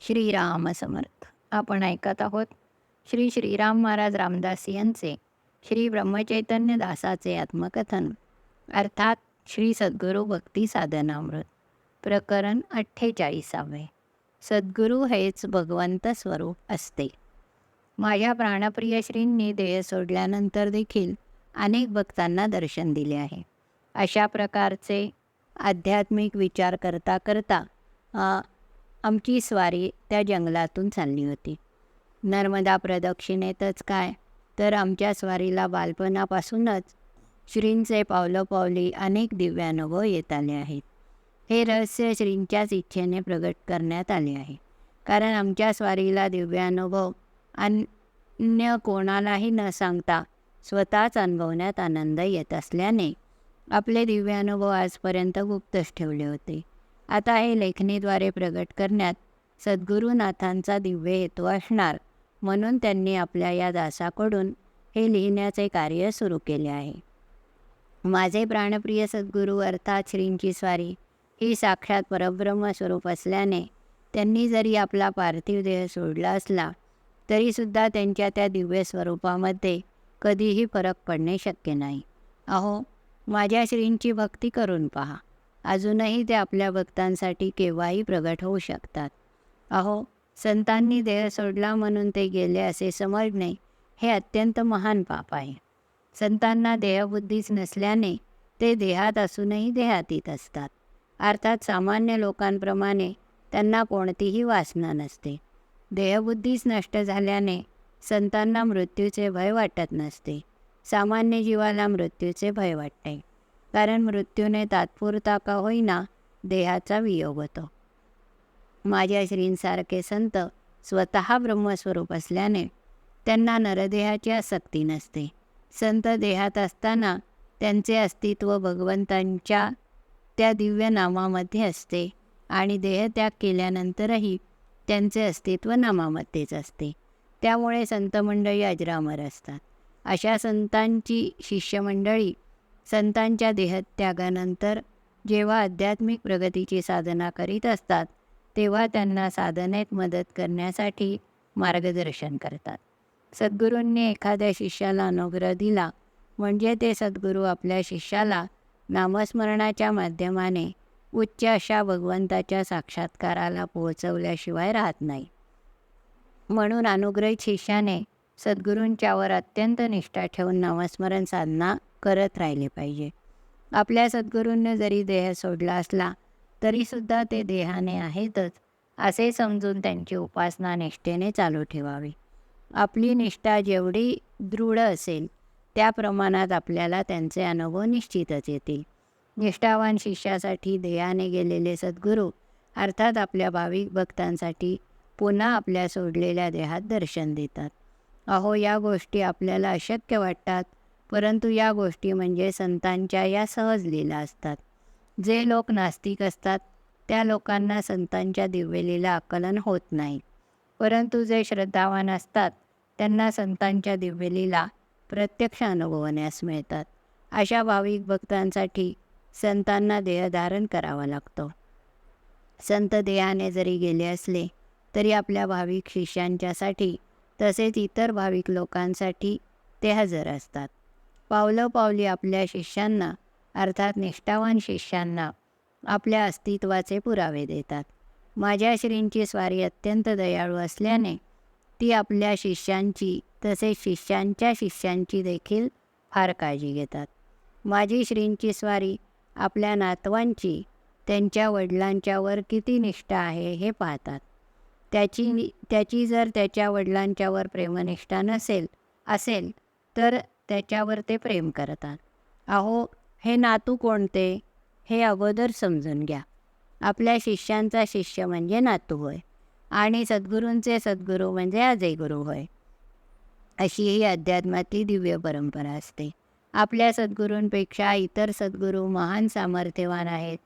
श्रीराम समर्थ. आपण ऐकत आहोत श्री श्रीराम महाराज रामदास यांचे श्री ब्रह्मचैतन्य दासाचे आत्मकथन. अर्थात श्री सद्गुरू भक्ती साधनामृत. प्रकरण अठ्ठेचाळीसावे. सद्गुरू हेच भगवंत स्वरूप असते. माझ्या प्राणप्रिय श्रींनी देह सोडल्यानंतर देखील अनेक भक्तांना दर्शन दिले आहे. अशा प्रकारचे आध्यात्मिक विचार करता करता आमची स्वारी त्या जंगलातून चालली होती. नर्मदा प्रदक्षिणेतच काय? तर आमच्या स्वारीला बालपणापासूनच श्रींचे पावलोपावली अनेक दिव्यानुभव येत आले आहेत. हे रहस्य श्रींच्याच इच्छेने प्रगट करण्यात आले आहे. कारण आमच्या स्वारीला दिव्यानुभव अन्य कोणालाही न सांगता स्वतःच अनुभवण्यात आनंद येत असल्याने आपले दिव्यानुभव आजपर्यंत गुप्तच ठेवले होते. आता हे लेखणीद्वारे प्रगट करण्यात सद्गुरुनाथांचा दिव्य हेतू असणार. म्हणून त्यांनी आपल्या या दासाकडून हे लिहिण्याचे कार्य सुरू केले आहे. माझे प्राणप्रिय सद्गुरू अर्थात श्रींची स्वारी ही साक्षात परब्रह्म स्वरूप असल्याने त्यांनी जरी आपला पार्थिव देह सोडला असला तरीसुद्धा त्यांच्या त्या दिव्य स्वरूपामध्ये कधीही फरक पडणे शक्य नाही. अहो माझ्या श्रींची भक्ती करून पहा. अजूनही ते आपल्या भक्तांसाठी केव्हाही प्रगट होऊ शकतात. अहो संतांनी देह सोडला म्हणून ते गेले असे समजणे हे अत्यंत महान पाप आहे. संतांना देहबुद्धीच नसल्याने ते देहात असूनही देहातीत असतात. अर्थात सामान्य लोकांप्रमाणे त्यांना कोणतीही वासना नसते. देहबुद्धीच नष्ट झाल्याने संतांना मृत्यूचे भय वाटत नसते. सामान्य जीवाला मृत्यूचे भय वाटते. कारण मृत्यूने तात्पुरता का होईना देहाचा वियोग होतो. माझ्या श्रींसारखे संत स्वतः ब्रह्मस्वरूप असल्याने त्यांना नरदेहाची आसक्ती नसते. संत देहात असताना त्यांचे अस्तित्व भगवंतांच्या त्या दिव्य नामामध्ये असते आणि देहत्याग केल्यानंतरही त्यांचे अस्तित्व नामामध्येच असते. त्यामुळे संतमंडळी अजरामर असतात. अशा संतांची शिष्यमंडळी संतांच्या देहत्यागानंतर जेव्हा आध्यात्मिक प्रगतीची साधना करीत असतात तेव्हा त्यांना साधनेत मदत करण्यासाठी मार्गदर्शन करतात. सद्गुरूंनी एखाद्या शिष्याला अनुग्रह दिला म्हणजे ते सद्गुरू आपल्या शिष्याला नामस्मरणाच्या माध्यमाने उच्च अशा भगवंताच्या साक्षात्काराला पोहोचवल्याशिवाय राहत नाही. म्हणून अनुग्रहित शिष्याने सद्गुरूंच्यावर अत्यंत निष्ठा ठेवून नामस्मरण साधना करत राहिले पाहिजे. आपल्या सद्गुरूंनी जरी देह सोडला असला तरीसुद्धा ते देहाने आहेतच असे समजून त्यांची उपासना निष्ठेने चालू ठेवावी. आपली निष्ठा जेवढी दृढ असेल त्या प्रमाणात आपल्याला त्यांचे अनुभव निश्चितच येतील. निष्ठावान शिष्यासाठी देहाने गेलेले सद्गुरू अर्थात आपल्या भाविक भक्तांसाठी पुन्हा आपल्या सोडलेल्या देहात दर्शन देतात. अहो या गोष्टी आपल्याला अशक्य वाटतात. परंतु या गोष्टी म्हणजे संतांच्या या सहज लीला असतात. जे लोक नास्तिक असतात त्या लोकांना संतांच्या दिव्यलीला आकलन होत नाही. परंतु जे श्रद्धावान असतात त्यांना संतांच्या दिव्यलीला प्रत्यक्ष अनुभवण्यास मिळतात. अशा भाविक भक्तांसाठी संतांना देहधारण करावा लागतो. संत देहाने जरी गेले असले तरी आपल्या भाविक शिष्यांच्यासाठी तसेच इतर भाविक लोकांसाठी ते हजर असतात. पावलोपावली आपल्या शिष्यांना अर्थात निष्ठावान शिष्यांना आपल्या अस्तित्वाचे पुरावे देतात. माझ्या श्रींची स्वारी अत्यंत दयाळू असल्याने ती आपल्या शिष्यांची तसेच शिष्यांच्या शिष्यांची देखील फार काळजी घेतात. माझी श्रींची स्वारी आपल्या नातवांची त्यांच्या वडिलांच्यावर किती निष्ठा आहे हे पाहतात. त्याची त्याची जर त्याच्या वडिलांच्यावर प्रेमनिष्ठा नसेल असेल तर त्याच्यावर ते प्रेम करतात. अहो हे नातू कोणते? हे अगोदर समजून घ्या. आपल्या शिष्यांचा शिष्य म्हणजे नातू होय. आणि सद्गुरूंचे सद्गुरू म्हणजे अजय गुरु होय. अशी ही अध्यात्मातली दिव्य परंपरा असते. आपल्या सद्गुरूंपेक्षा इतर सद्गुरू महान सामर्थ्यवान आहेत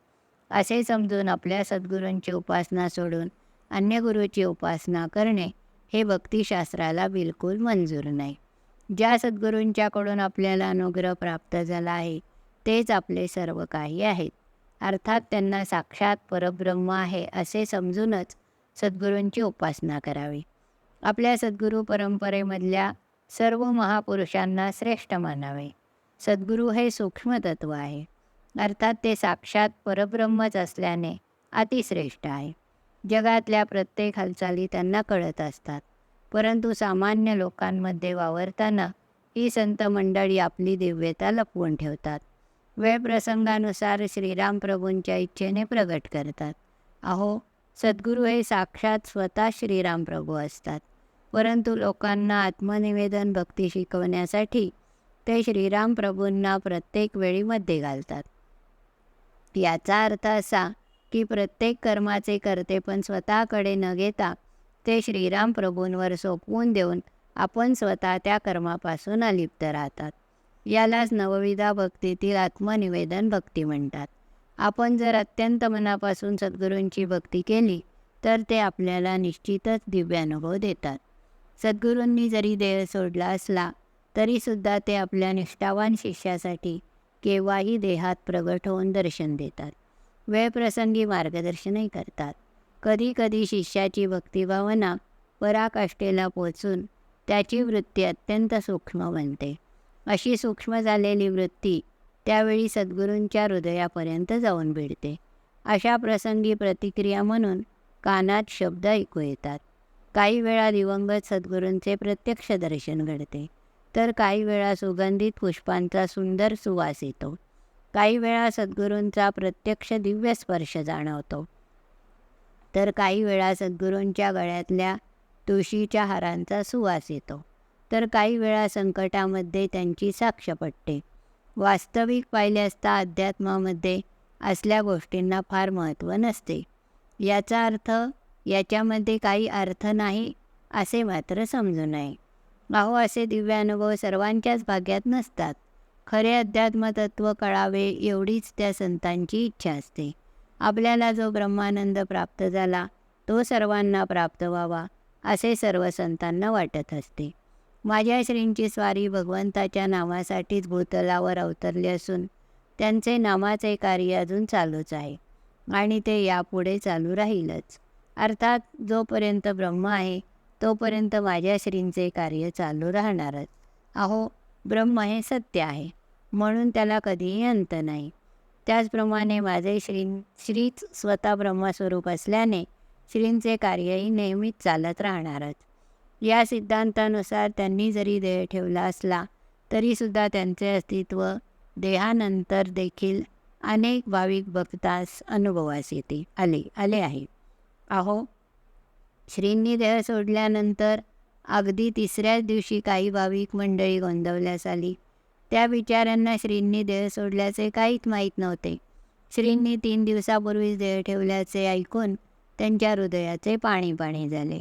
असे समजून आपल्या सद्गुरूंची उपासना सोडून अन्य गुरूची उपासना करणे हे भक्तिशास्त्राला बिलकुल मंजूर नाही. ज्या सद्गुरूंच्याकडून आपल्याला अनुग्रह प्राप्त झाला आहे तेच आपले सर्व काही आहेत. अर्थात त्यांना साक्षात परब्रह्म आहे असे समजूनच सद्गुरूंची उपासना करावी. आपल्या सद्गुरू परंपरेमधल्या सर्व महापुरुषांना श्रेष्ठ मानावे. सद्गुरू हे सूक्ष्मतत्व आहे. अर्थात ते साक्षात परब्रह्मच असल्याने अतिश्रेष्ठ आहे. जगातल्या प्रत्येक हालचाली त्यांना कळत असतात. परंतु सामान्य लोकांमध्ये वावरताना ही संत मंडळी आपली दिव्यता लपवून ठेवतात. वेळ प्रसंगानुसार श्रीराम प्रभूंच्या इच्छेने प्रगट करतात. अहो सद्गुरू हे साक्षात स्वतः श्रीराम प्रभू असतात. परंतु लोकांना आत्मनिवेदन भक्ती शिकवण्यासाठी ते श्रीराम प्रभूंना प्रत्येक वेळी मध्ये घालतात. याचा अर्थ असा की प्रत्येक कर्माचे करते पण स्वतःकडे न घेता ते श्रीराम प्रभूंवर सोपवून देऊन आपण स्वतः त्या कर्मापासून अलिप्त राहतात. यालाच नवविधा भक्तीतील आत्मनिवेदन भक्ती म्हणतात. आपण जर अत्यंत मनापासून सद्गुरूंची भक्ती केली तर ते आपल्याला निश्चितच दिव्यानुभव देतात. सद्गुरूंनी जरी देह सोडला असला तरीसुद्धा ते आपल्या निष्ठावान शिष्यासाठी केव्हाही देहात प्रगट होऊन दर्शन देतात. वेळप्रसंगी मार्गदर्शनही करतात. कधी कधी शिष्याची भक्तिभावना पराकाष्ठेला पोचून त्याची वृत्ती अत्यंत सूक्ष्म बनते. अशी सूक्ष्म झालेली वृत्ती त्यावेळी सद्गुरूंच्या हृदयापर्यंत जाऊन भिडते. अशा प्रसंगी प्रतिक्रिया म्हणून कानात शब्द ऐकू येतात. काही वेळा दिवंगत सद्गुरूंचे प्रत्यक्ष दर्शन घडते. तर काही वेळा सुगंधित पुष्पांचा सुंदर सुवास येतो. काही वेळा सद्गुरूंचा प्रत्यक्ष दिव्य स्पर्श जाणवतो. तर काही वेळा सद्गुरूंच्या गळ्यातल्या तुळशीच्या हारांचा सुवास येतो. तर काही वेळा संकटामध्ये त्यांची साक्ष पडते वास्तविक पाहिले असता अध्यात्मामध्ये असल्या गोष्टींना फार महत्त्व नसते. याचा अर्थ याच्यामध्ये काही अर्थ नाही असे मात्र समजू नये. अहो असे दिव्यानुभव सर्वांच्याच भाग्यात नसतात. खरे अध्यात्मतत्व कळावे एवढीच त्या संतांची इच्छा असते. आपल्याला जो ब्रह्मानंद प्राप्त झाला तो सर्वांना प्राप्त व्हावा असे सर्व संतांना वाटत असते. माझ्या श्रींची स्वारी भगवंताच्या नावासाठीच भूतलावर अवतरली असून त्यांचे नामाचे कार्य अजून चालूच आहे आणि ते यापुढे चालू राहीलच. अर्थात जोपर्यंत ब्रह्म आहे तोपर्यंत माझ्या श्रींचे कार्य चालू राहणारच. अहो ब्रह्म हे सत्य आहे. म्हणून त्याला कधीही अंत नाही. त्याचप्रमाणे माझे श्री श्रीच स्वतः ब्रह्मस्वरूप असल्याने श्रींचे कार्यही नेहमीच चालत राहणारच. या सिद्धांतानुसार त्यांनी जरी देह ठेवला असला तरीसुद्धा त्यांचे अस्तित्व देहानंतर देखील अनेक भाविक भक्तास अनुभवास येते आले आले आहे. अहो श्रींनी देह सोडल्यानंतर अगदी तिसऱ्याच दिवशी काही भाविक मंडळी गोंधवल्यास आली. त्या बिचाऱ्यांना श्रींनी देह सोडल्याचे काहीच माहीत नव्हते. श्रींनी तीन दिवसापूर्वीच देह ठेवल्याचे ऐकून त्यांच्या हृदयाचे पाणी पाणी झाले.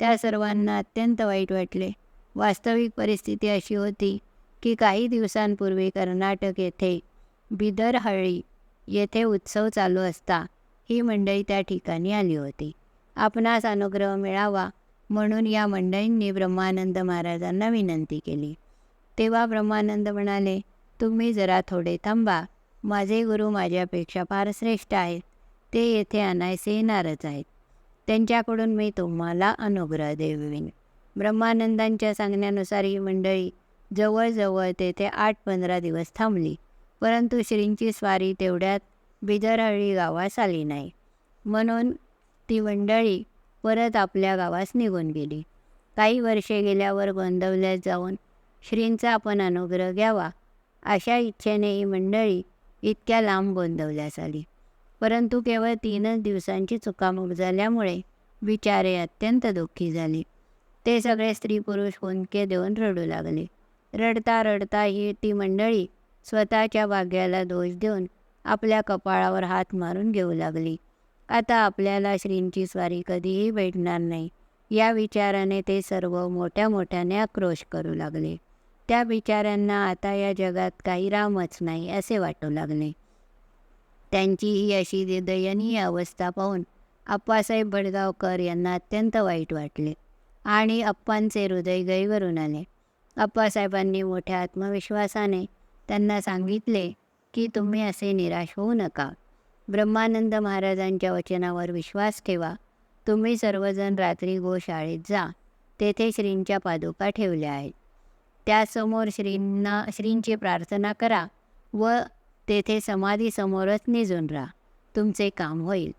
त्या सर्वांना अत्यंत वाईट वाटले. वास्तविक परिस्थिती अशी होती की काही दिवसांपूर्वी कर्नाटक येथे बिदरहळी येथे उत्सव चालू असता ही मंडळी त्या ठिकाणी आली होती. आपणास अनुग्रह मिळावा म्हणून या मंडळींनी ब्रह्मानंद महाराजांना विनंती केली. तेव्हा ब्रह्मानंद म्हणाले तुम्ही जरा थोडे थांबा. माझे गुरु माझ्यापेक्षा फार श्रेष्ठ आहेत. ते येथे आणायचे येणारच आहेत. त्यांच्याकडून मी तुम्हाला अनुग्रह देवीन. ब्रह्मानंदांच्या सांगण्यानुसार ही मंडळी जवळजवळ तेथे आठ पंधरा दिवस थांबली. परंतु श्रींची स्वारी तेवढ्यात बिदरहळी गावास आली नाही. म्हणून ती मंडळी परत आपल्या गावास निघून गेली. काही वर्षे गेल्यावर गोंदवल्यात जाऊन श्रींचा आपण अनुग्रह घ्यावा अशा इच्छेने ही मंडळी इतक्या लांब गोंदवल्यास आली. परंतु केवळ तीनच दिवसांची चुकामुक झाल्यामुळे बिचारे अत्यंत दुःखी झाले. ते सगळे स्त्री पुरुष हुंदके देऊन रडू लागले. रडता रडता ही ती मंडळी स्वतःच्या भाग्याला दोष देऊन आपल्या कपाळावर हात मारून घेऊ लागली. आता आपल्याला श्रींची स्वारी कधीही भेटणार नाही. या विचाराने ते सर्व मोठ्या मोठ्याने आक्रोश करू लागले. त्या बिचाऱ्यांना आता या जगात काही रामच नाही असे वाटू लागले. त्यांची ही अशी दयनीय अवस्था पाहून अप्पासाहेब बडगावकर यांना अत्यंत वाईट वाटले आणि अप्पांचे हृदय गैवरून आले. अप्पासाहेबांनी मोठ्या आत्मविश्वासाने त्यांना सांगितले की तुम्ही असे निराश होऊ नका. ब्रह्मानंद महाराजांच्या वचनावर विश्वास ठेवा. तुम्ही सर्वजण रात्री गोशाळेत जा. तेथे श्रींच्या पादुका ठेवल्या आहेत. त्यासमोर श्रींना श्रींची प्रार्थना करा व तेथे समाधीसमोरच निजून राहा. तुमचे काम होईल.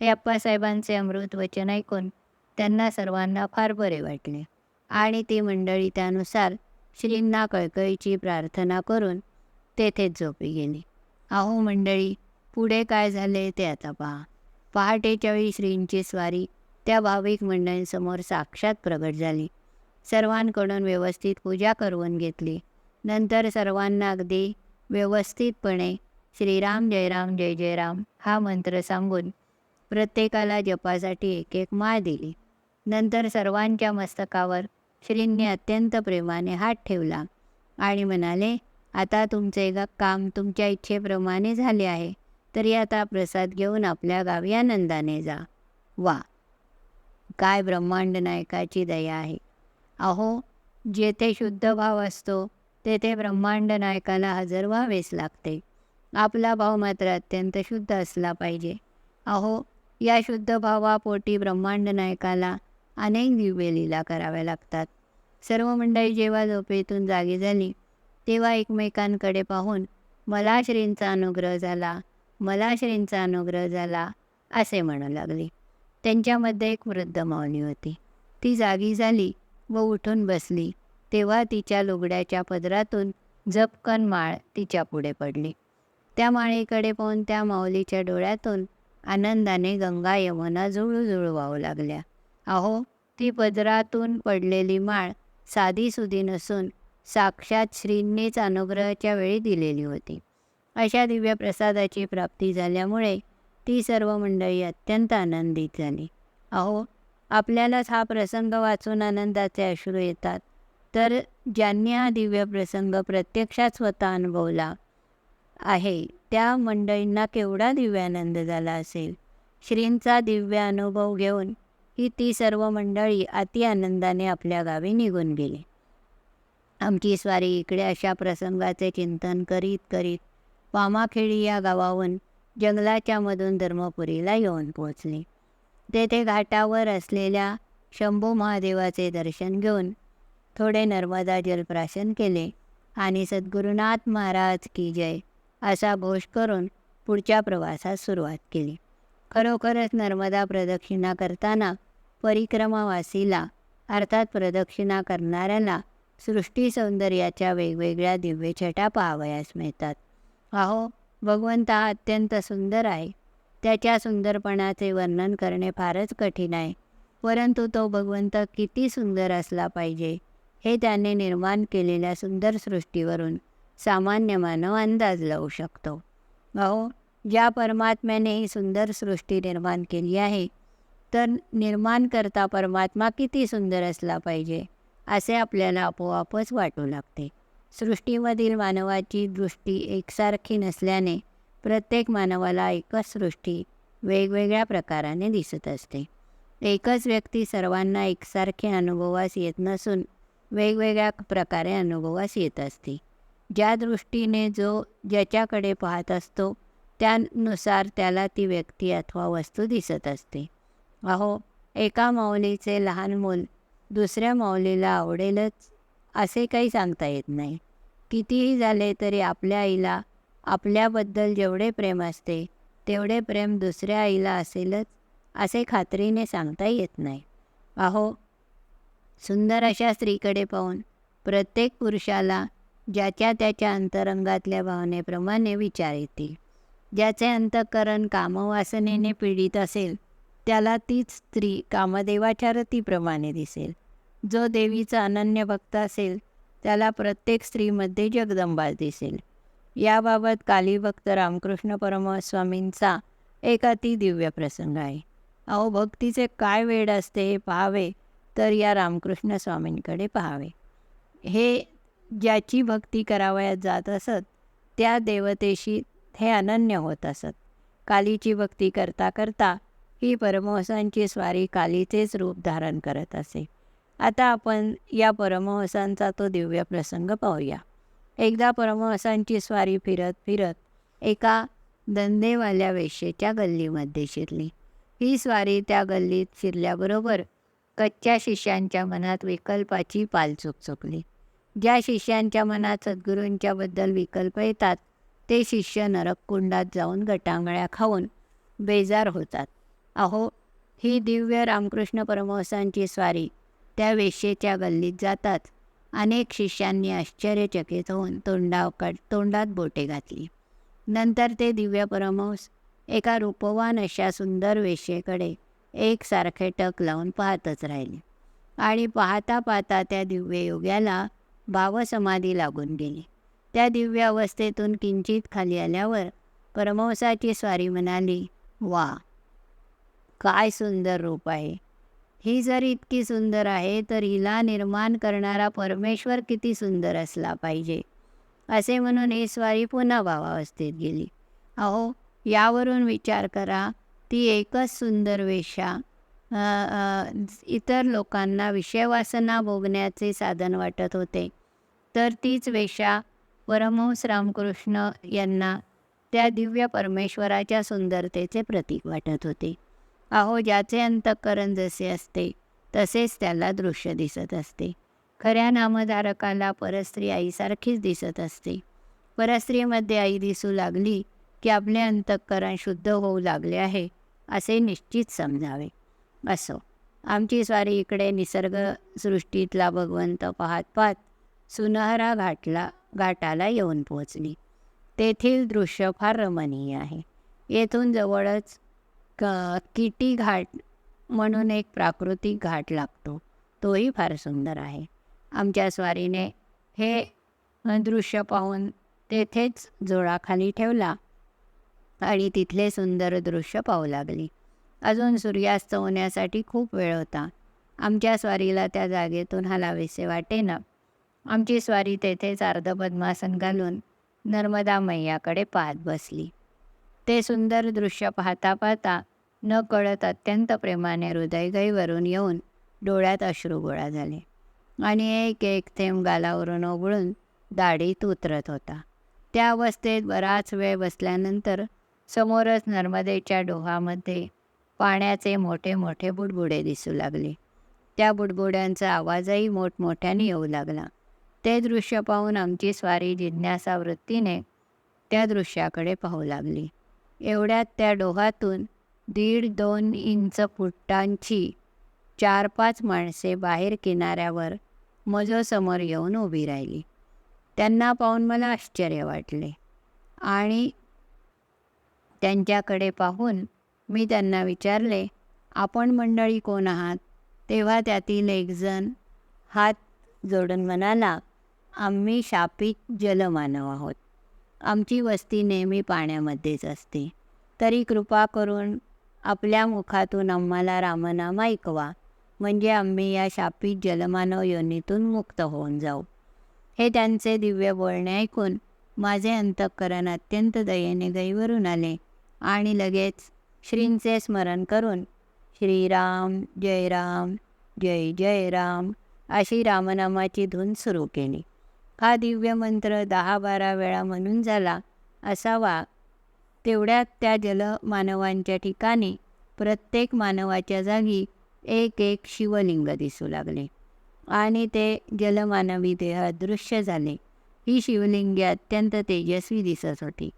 हे अप्पासाहेबांचे अमृत वचन ऐकून त्यांना सर्वांना फार बरे वाटले. आणि ती मंडळी त्यानुसार श्रींना कळकळीची प्रार्थना करून तेथेच झोपी गेली. अहो मंडळी पुढे काय झाले ते आता पहा. पहाटेच्या वेळी श्रींची स्वारी त्या भाविक मंडळींसमोर साक्षात प्रगट झाली. सर्वांकडून व्यवस्थित पूजा करून घेतली. नंतर सर्वांना अगदी व्यवस्थितपणे श्रीराम जयराम जय जयराम हा मंत्र सांगून प्रत्येकाला जपासाठी एक एक माळ दिली. नंतर सर्वांच्या मस्तकावर श्रींनी अत्यंत प्रेमाने हात ठेवला आणि म्हणाले आता तुमचे काम तुमच्या इच्छेप्रमाणे झाले आहे. तरी आता प्रसाद घेऊन आपल्या गावी आनंदाने जा. वा. काय ब्रह्मांड नायकाची दया आहे. अहो जेथे शुद्ध भाव असतो तेथे ब्रह्मांड नायकाला हजर व्हावेच लागते. आपला भाव मात्र अत्यंत शुद्ध असला पाहिजे. अहो या शुद्ध भावापोटी ब्रह्मांड नायकाला अनेक दिव्य लीला कराव्या लागतात. सर्व मंडळी जेव्हा झोपेतून जागी झाली तेव्हा एकमेकांकडे पाहून मला श्रींचा अनुग्रह झाला. मला श्रींचा अनुग्रह झाला असे म्हणू लागली. त्यांच्यामध्ये एक वृद्ध माऊली होती. ती जागी झाली व उठून बसली. तेव्हा तिच्या लुगड्याच्या पदरातून झपकन माळ तिच्या पुढे पडली. त्या माळीकडे पाहून त्या माऊलीच्या डोळ्यातून आनंदाने गंगा यमुना जुळू वाहू लागल्या. अहो ती पदरातून पडलेली माळ साधीसुधी नसून साक्षात श्रींनीच अनुग्रहाच्या वेळी दिलेली होती. अशा दिव्य प्रसादाची प्राप्ती झाल्यामुळे ती सर्व मंडळी अत्यंत आनंदित झाली. अहो आपल्यालाच हा प्रसंग वाचून आनंदाचे अश्रू येतात. तर ज्यांनी हा दिव्य प्रसंग प्रत्यक्षात स्वतः अनुभवला आहे त्या मंडळींना केवढा दिव्य आनंद झाला असेल? श्रींचा दिव्य अनुभव घेऊन ही ती सर्व मंडळी अति आनंदाने आपल्या गावी निघून गेली. आमची स्वारी इकडे अशा प्रसंगाचे चिंतन करीत करीत वामाखेडी या गावाहून जंगलाच्या मधून धर्मपुरीला येऊन पोचले तेथे घाटावर असलेल्या शंभू महादेवाचे दर्शन घेऊन थोडे नर्मदा जलप्राशन केले आणि सद्गुरुनाथ महाराज की जय असा घोष करून पुढच्या प्रवासास सुरुवात केली. खरोखरच नर्मदा प्रदक्षिणा करताना परिक्रमावासीला अर्थात प्रदक्षिणा करणाऱ्याला सृष्टी सौंदर्याच्या वेगवेगळ्या दिव्यछटा पाहावयास मिळतात. अहो भगवंत हा अत्यंत सुंदर आहे. त्याच्या सुंदरपणाचे वर्णन करणे फारच कठीण आहे. परंतु तो भगवंत किती सुंदर असला पाहिजे हे त्याने निर्माण केलेल्या सुंदर सृष्टीवरून सामान्य मानव अंदाज लावू शकतो. अहो ज्या परमात्म्याने ही सुंदर सृष्टी निर्माण केली आहे तर निर्माण करता परमात्मा किती सुंदर असला पाहिजे असे आपल्याला आपोआपच वाटू लागते. सृष्टीमधील मानवाची दृष्टी एकसारखी नसल्याने प्रत्येक मानवाला एकच सृष्टी वेगवेगळ्या प्रकाराने दिसत असते. एकच व्यक्ती सर्वांना एकसारखे अनुभवास येत नसून वेगवेगळ्या प्रकारे अनुभवास येत असते. ज्या दृष्टीने जो ज्याच्याकडे पाहत असतो त्यानुसार त्याला ती व्यक्ती अथवा वस्तू दिसत असते. अहो एका माऊलीचे लहान मूल दुसऱ्या माऊलीला आवडेलच. असे काही सांगता येत नाही. कितीही झाले तरी आपल्या आईला आपल्याबद्दल जेवढे प्रेम असते तेवढे प्रेम दुसऱ्या आईला असेलच असे खात्रीने सांगता येत नाही. अहो सुंदर अशा स्त्रीकडे पाहून प्रत्येक पुरुषाला ज्याच्या त्याच्या अंतरंगातल्या भावनेप्रमाणे विचार येतील. ज्याचे अंतःकरण कामवासनेने पीडित असेल त्याला तीच स्त्री कामदेवाच्या रतीप्रमाणे दिसेल. जो देवीचा अनन्य भक्त असेल त्याला प्रत्येक स्त्रीमध्ये जगदंबा दिसेल. याबाबत कालीभक्त रामकृष्ण परमस्वामींचा एक अति दिव्य प्रसंग आहे. अहो भक्तीचे काय वेळ असते हे पाहावे तर या रामकृष्ण स्वामींकडे पाहावे. हे ज्याची भक्ती करावयात जात असत त्या देवतेशी हे अनन्य होत असत. कालीची भक्ती करता करता ही परमहंसांची स्वारी कालीचेच रूप धारण करत असे. आता आपण या परमहंसांचा तो दिव्य प्रसंग पाहूया. एकदा परमहंसांची स्वारी फिरत फिरत एका धंदेवाल्या वेश्येच्या गल्लीमध्ये शिरली. ही स्वारी त्या गल्लीत शिरल्याबरोबर कच्च्या शिष्यांच्या मनात विकल्पाची पाल चुकचुकली ज्या शिष्यांच्या मनात सद्गुरूंच्याबद्दल विकल्प येतात ते शिष्य नरककुंडात जाऊन गटांगळ्या खाऊन बेजार होतात. अहो ही दिव्य रामकृष्ण परमहंसांची स्वारी त्या वेश्येच्या गल्लीत जाताच अनेक शिष्यांनी आश्चर्यचकित होऊन तोंडावकड तोंडात बोटे घातली. नंतर ते दिव्य परमहंस एका रूपवान अशा सुंदर वेश्येकडे एकसारखे टक लावून पाहतच राहिले. आणि पाहता पाहता त्या दिव्य योग्याला भावसमाधी लागून गेली. त्या दिव्य अवस्थेतून किंचित खाली आल्यावर परमहंसाची स्वारी म्हणाली वा काय सुंदर रूप आहे. ही जर इतकी सुंदर आहे तर हिला निर्माण करणारा परमेश्वर किती सुंदर असला पाहिजे. असे म्हणून ही स्वारी पुन्हा भावावस्थेत गेली. अहो यावरून विचार करा ती एकच सुंदर वेशा इतर लोकांना विषयवासना भोगण्याचे साधन वाटत होते. तर तीच वेशा परमहंस रामकृष्ण यांना त्या दिव्य परमेश्वराच्या सुंदरतेचे प्रतीक वाटत होते. अहो ज्याचे अंतःकरण जसे असते तसेच त्याला दृश्य दिसत असते. खऱ्या नामधारकाला परस्त्री आईसारखीच दिसत असते. परस्त्रीमध्ये आई दिसू लागली की आपले अंतःकरण शुद्ध होऊ लागले आहे असे निश्चित समजावे. असो आमची स्वारी इकडे निसर्गसृष्टीतला भगवंत पाहत पाहत सुनहरा घाटला घाटाला येऊन पोहोचली. तेथील दृश्य फार रमणीय आहे. येथून जवळच क किटी घाट म्हणून एक प्राकृतिक घाट लागतो. तोही फार सुंदर आहे. आमच्या स्वारीने हे दृश्य पाहून तेथेच जोळाखाली ठेवला आणि तिथले सुंदर दृश्य पाहू लागली. अजून सूर्यास्त होण्यासाठी खूप वेळ होता. आमच्या स्वारीला त्या जागेतून हलावेसे वाटेना. आमची स्वारी तेथेच अर्धपद्मासन घालून नर्मदा मैयाकडे पाहत बसली. ते सुंदर दृश्य पाहता पाहता न कळत अत्यंत प्रेमाने हृदयगईवरून येऊन डोळ्यात अश्रू गोळा झाले. आणि एक एक थेंब गालावरून ओघळून दाढीत उतरत होता. त्या अवस्थेत बराच वेळ बसल्यानंतर समोरच नर्मदेच्या डोहामध्ये पाण्याचे मोठे मोठे बुडबुडे दिसू लागले. त्या बुडबुड्यांचा आवाजही मोठमोठ्याने येऊ लागला. ते दृश्य पाहून आमची स्वारी जिज्ञासा वृत्तीने त्या दृश्याकडे पाहू लागली. एवढ्यात त्या डोहातून दीड दोन इंच फुटांची चार पाच माणसे बाहेर किनाऱ्यावर मजोसमोर येऊन उभी राहिली. त्यांना पाहून मला आश्चर्य वाटले आणि त्यांच्याकडे पाहून मी त्यांना विचारले आपण मंडळी कोण आहात? तेव्हा त्यातील एकजण हात जोडून म्हणाला आम्ही शापित जलमानव आहोत. आमची वस्ती नेहमी पाण्यामध्येच असते. तरी कृपा करून आपल्या मुखातून आम्हाला रामनाम ऐकवा. म्हणजे आम्ही या शापित जलमानव योनीतून मुक्त होऊन जाऊ. हे त्यांचे दिव्य बोलणे ऐकून माझे अंतःकरण अत्यंत दयेने गईवरून आले आणि लगेच श्रींचे स्मरण करून श्रीराम जय राम जय जय राम अशी रामनामाची धून सुरू केली. हा दिव्य मंत्र दहा बारा वेळा म्हणून झाला असावा तेवढ्यात त्या जलमानवांच्या ठिकाणी प्रत्येक मानवाच्या जागी एक एक शिवलिंग दिसू लागले. आणि ते जलमानवी देह दृश्य झाले. ही शिवलिंगे अत्यंत तेजस्वी दिसत होती.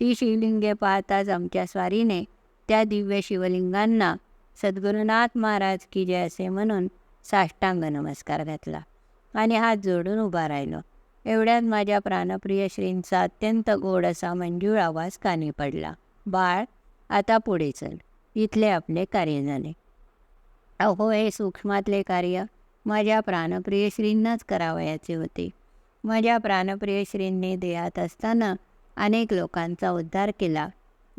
ती शिवलिंगे पाहताच आमच्या स्वारीने त्या दिव्य शिवलिंगांना सद्गुरुनाथ महाराज की जय असे म्हणून साष्टांग नमस्कार घातला आणि हात जोडून उभा राहिलो. एवढ्यात माझ्या प्राणप्रिय श्रींचा अत्यंत गोड असा मंजूळ आवाज कानी पडला. बाळ आता पुढे चल. इथले आपले कार्य झाले. अहो हे सूक्ष्मातले कार्य माझ्या प्राणप्रिय श्रींनाच करावयाचे होते. माझ्या प्राणप्रिय श्रींनी देहात असताना अनेक लोकांचा उद्धार केला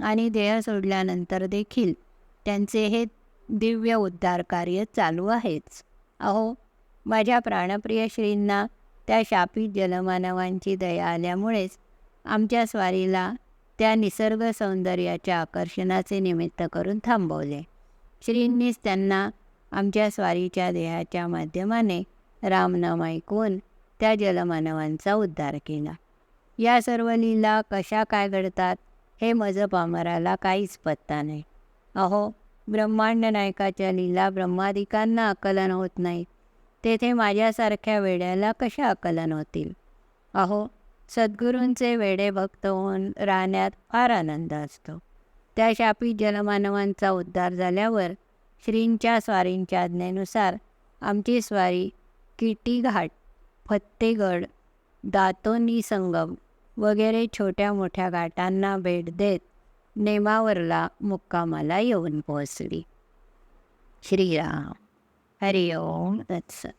आणि देह सोडल्यानंतर देखील त्यांचे हे दिव्य उद्धार कार्य चालू आहेच. अहो माझ्या प्राणप्रिय श्रींना त्या शापित जलमानवांची दया आल्यामुळेच आमच्या स्वारीला त्या निसर्ग सौंदर्याच्या आकर्षणाचे निमित्त करून थांबवले. श्रींनीच त्यांना आमच्या स्वारीच्या देहाच्या माध्यमाने रामनाम ऐकून त्या जलमानवांचा उद्धार केला. या सर्व लीला कशा काय घडतात हे मज पामराला काहीच पत्ता नाही. अहो ब्रह्मांड नायकाच्या लीला ब्रह्मादिकांना आकलन होत नाही. तेथे माझ्यासारख्या वेड्याला कशा आकलन होतील? अहो सद्गुरूंचे वेडे भक्त होऊन राहण्यात फार आनंद असतो. त्या शापी जलमानवांचा उद्धार झाल्यावर श्रींच्या स्वारींच्या आज्ञेनुसार आमची स्वारी किटी घाट फत्तेगड दातोनी संगम वगैरे छोट्या मोठ्या घाटांना भेट देत नेमावरला मुक्कामाला येऊन पोहोचली. श्रीराम. हरिओम तत्सत